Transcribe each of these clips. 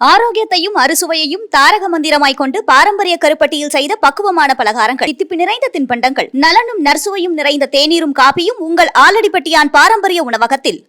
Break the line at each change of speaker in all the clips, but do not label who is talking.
ஆரோக்கியத்தையும் அறுசுவையையும் தாரக மந்திரமாய் கொண்டு பாரம்பரிய கருப்பட்டியில் செய்த பக்குவமான பலகாரங்கள். தித்திப்பு நிறைந்த தின்பண்டங்கள். நலனும் நர்சுவையும் நிறைந்த தேநீரும் காப்பியும் உங்கள் ஆலடிப்பட்டியான் பாரம்பரிய உணவகத்தில்.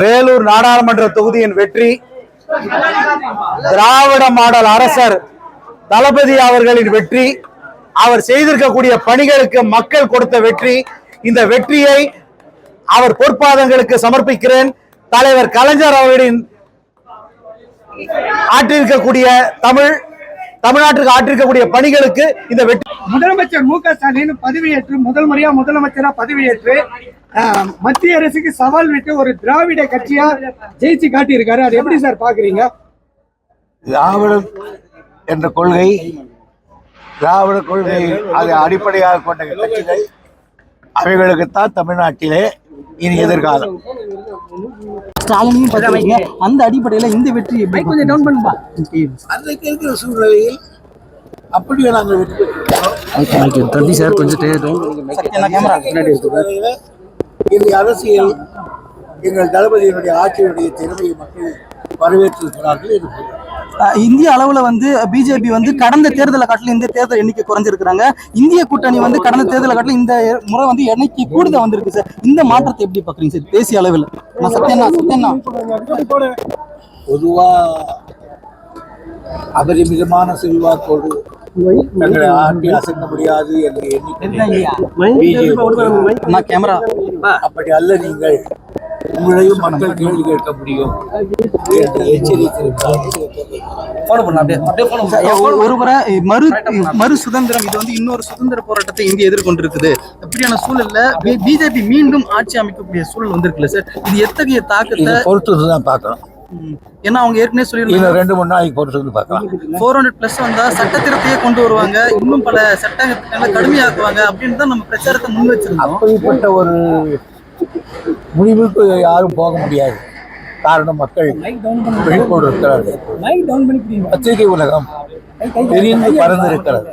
வேலூர் நாடாளுமன்ற தொகுதியின் வெற்றி. திராவிட மாடல் அரசர் தளபதி அவர்களின் வெற்றி. அவர் செய்திருக்கக்கூடிய பணிகளுக்கு மக்கள் கொடுத்த வெற்றி. இந்த வெற்றியை அவர் பொற்பாதங்களுக்கு சமர்ப்பிக்கிறேன். தலைவர் கலைஞர் அவர்களின் ஆற்றிருக்கக்கூடிய தமிழ் தமிழ்நாட்டுக்கு ஆற்றிருக்கக்கூடிய பணிகளுக்கு இந்த வெற்றி.
முதலமைச்சர் மு க ஸ்டாலின் பதவியேற்று முதல் முறையா முதலமைச்சரா பதவியேற்று மத்திய அரசுக்கு சவால் விட்டு ஒரு திராவிட கட்சியா ஜெயிச்சு காட்டியிருக்காரு. அது எப்படி சார் பாக்குறீங்க?
திராவிடம் என்ற கொள்கை திராவிட கொள்கை அதை அடிப்படையாக கொண்ட கட்சிகள் அவைகளுக்குத்தான் தமிழ்நாட்டிலே இனி எதிர்காலம்.
ஸ்டாலினையும் பார்த்துருக்கீங்க அந்த அடிப்படையில இந்த வெற்றி எப்படி
கொஞ்சம் டவுன் பண்ணுப்பா.
அன்றைக்கு இருக்கிற சூழ்நிலையில் அப்படியே நாங்கள் வெற்றி பெற்றிருக்கிறோம்.
தம்பி சார் கொஞ்சம்
இந்த அரசியல் எங்கள் தளபதியினுடைய ஆட்சியினுடைய திறமையை மக்கள் வரவேற்றிருக்கிறார்கள் என்று
இந்திய அளவுல வந்து பிஜேபி வந்து கடந்த தேர்தலை காட்டிலும் இந்த தேர்தல் எண்ணிக்கை குறைஞ்சிருக்கிறாங்க. இந்திய கூட்டணி வந்து கடந்த தேர்தலை காட்டிலும் இந்த முறை வந்து எண்ணிக்கை கூடுதல் வந்திருக்கு சார். இந்த மாற்றத்தை எப்படி பாக்குறீங்க சார்? தேசிய அளவில். நான் சத்யண்ணா சத்யண்ணா.
பொதுவா அபரிமிதமான செல்வாக்கோடு தங்களை ஆட்டி அசைக்க முடியாது என்று எண்ணிக்கை
நான் கேமரா.
அப்படி அல்ல நீங்கள். உங்களையும் மக்கள் கேள்வி கேட்க முடியும்.
ஒரு- ஒருமுறை மறு மறு சுதந்திரம் இது வந்து இன்னொரு சுதந்திர போராட்டத்தை இந்தியா எதிர்கொண்டிருக்குது. அப்படியான சூழல்ல பிஜேபி மீண்டும் ஆட்சி அமைக்கக்கூடிய சூழல் வந்திருக்குல்ல சார்? இது எத்தகைய தாக்கத்தை
பொறுத்து தான் பார்க்கலாம்
ம், ஏன்னா அவங்க ஏற்கனவே சொல்லியிருந்தாங்க.
ரெண்டு மூணு நாளைக்கு பொறுத்து வந்து பார்க்கலாம்.
ஃபோர் ஹண்ட்ரட் பிளஸ் வந்தா சட்ட திருத்தையே கொண்டு வருவாங்க. இன்னும் பல சட்ட திட்டங்களை கடுமையாக்குவாங்க அப்படின்னு தான் நம்ம பிரச்சாரத்தை முன் வச்சிருந்தோம்.
அப்படிப்பட்ட ஒரு முடிவுக்கு யாரும் போக முடியாது. காரணம் மக்கள் விழிப்போடு இருக்கிறார்கள். பத்திரிகை உலகம் விரிந்து பறந்திருக்கிறது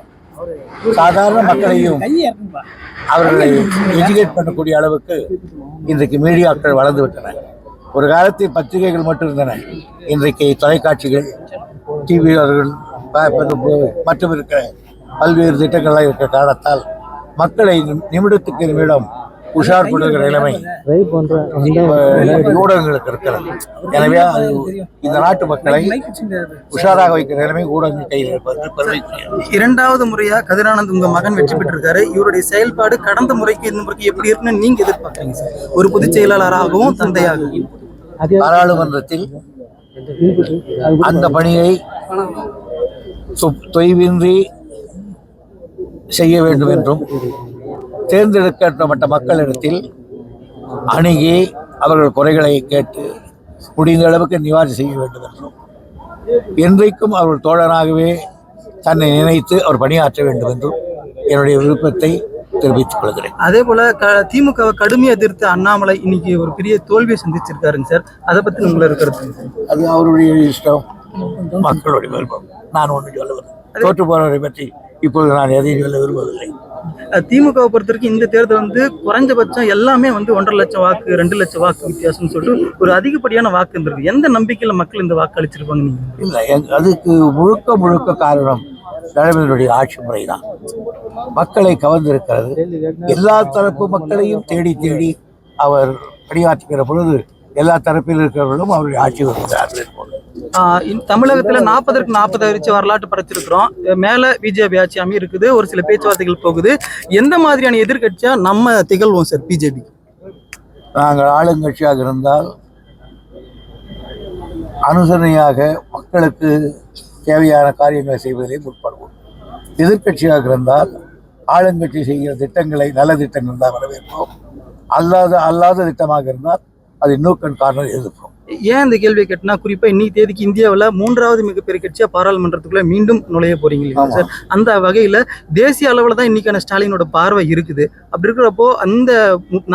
சாதாரண மக்களையும் அவர்களை எஜுகேட் பண்ணக்கூடிய அளவுக்கு இன்றைக்கு மீடியாக்கள் வளர்ந்து விட்டன. ஒரு காலத்தில் பத்திரிகைகள் மட்டும் இருந்தன. இன்றைக்கு தொலைக்காட்சிகள் டிவியாளர்கள் மற்றும் இருக்கிற பல்வேறு திட்டங்கள்லாம் இருக்கிற காரணத்தால் மக்களை நிமிடத்துக்கு நிமிடம் உஷார்படுத்துகிற நிலைமை ஊடகங்களுக்கு இருக்கிறது. எனவே அது இந்த நாட்டு மக்களை உஷாராக வைக்கிற நிலைமை ஊடகங்கள் கையில் இருப்பது
இரண்டாவது முறையா கதிரானந்த் உங்க மகன் வெற்றி பெற்றிருக்காரு. இவருடைய செயல்பாடு கடந்த முறைக்கு இந்த முறைக்கு எப்படி இருக்குன்னு நீங்க எதிர்பார்க்கறீங்க சார்? ஒரு பொதுச் செயலாளராகவும் தந்தையாகவும்.
பாராளுமன்றத்தில் அந்த பணியை தொய்வின்றி செய்ய வேண்டும் என்றும் தேர்ந்தெடுக்கப்பட்ட மக்களிடத்தில் அணுகி அவர்கள் குறைகளை கேட்டு முடிந்த அளவுக்கு நிவாரணம் செய்ய வேண்டும் என்றும் என்றைக்கும் அவர்கள் தோழனாகவே தன்னை நினைத்து அவர் பணியாற்ற வேண்டும் என்றும் என்னுடைய விருப்பத்தை தெரிவித்துக் கொள்கிறேன்
அதே போல க- திமுகவை கடுமையா எதிர்த்து அண்ணாமலை இன்னைக்கு ஒரு பெரிய தோல்வியை சந்திச்சிருக்காருங்க சார். அதை பத்தி உங்களோட கருத்து
அது அவருடைய இஷ்டம். மக்களுடைய விருப்பம். நான் ஒன்று சொல்லுவேன் தோற்று போறவரை பற்றி இப்பொழுது நான் எதையும் சொல்ல விரும்பவில்லை.
திமுகவை பொறுத்த வரைக்கும் இந்த தேர்தல் வந்து குறைஞ்சபட்சம் எல்லாமே வந்து ஒன்றரை லட்சம் வாக்கு ரெண்டு லட்சம் வாக்கு வித்தியாசம்னு சொல்லிட்டு ஒரு அதிகப்படியான வாக்கு இருந்திருக்கு. எந்த நம்பிக்கையில மக்கள் இந்த வாக்கு அளிச்சிருப்பாங்க நீங்க
இல்லை அதுக்கு முழுக்க முழுக்க காரணம் தலைவர்களுடைய ஆட்சி முறை தான் மக்களை கவர்ந்திருக்கிறது. எல்லா தரப்பு மக்களையும் தேடி தேடி அவர் பணியாற்றுகிற பொழுது எல்லா தரப்பில் இருக்கிறவர்களும் அவருடைய ஆட்சி வருகிறார்கள்
தமிழகத்துல நாற்பதற்கு நாற்பது வச்சு வரலாற்று படைச்சிருக்கிறோம் மேல பிஜேபி ஆட்சி அமை இருக்குது. ஒரு சில பேச்சுவார்த்தைகள் போகுது. எந்த மாதிரியான எதிர்க்கட்சியா நம்ம திகழ்வோம் சார் பிஜேபி?
நாங்கள் ஆளுங்கட்சியாக இருந்தால் அனுசரணையாக மக்களுக்கு தேவையான காரியங்களை செய்வதிலே முற்படுவோம். எதிர்க்கட்சியாக இருந்தால் ஆளுங்கட்சி செய்கிற திட்டங்களை நல்ல திட்டங்கள் தான் வரவேற்போம் அல்லாத அல்லாத திட்டமாக இருந்தால் அது இன்னொரு காரணம் எதிர்ப்போம்
ஏன் இந்த கேள்வியை கேட்டினா குறிப்பா இன்னைக்கு தேதிக்கு இந்தியாவுல மூன்றாவது மிகப்பெரிய கட்சியா பாராளுமன்றத்துக்குள்ள மீண்டும் நுழைய போறீங்க இல்லையா. சார்? அந்த வகையில தேசிய அளவுல தான் இன்னைக்கான ஸ்டாலினோட பார்வை இருக்குது. அப்படி இருக்கிறப்போ அந்த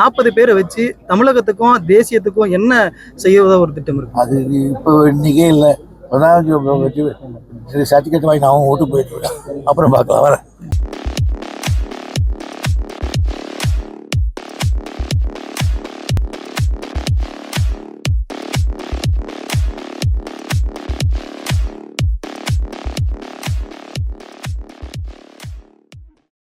நாற்பது பேரை வச்சு தமிழகத்துக்கும் தேசியத்துக்கும் என்ன செய்யறதா ஒரு திட்டம் இருக்கு?
அது இப்போ இன்னைக்கே இல்லை. சரி சர்டிஃபிகேட் வாங்கி நான் ஓட்டு போயிட்டு அப்புறம் பார்க்கலாம் வரேன்.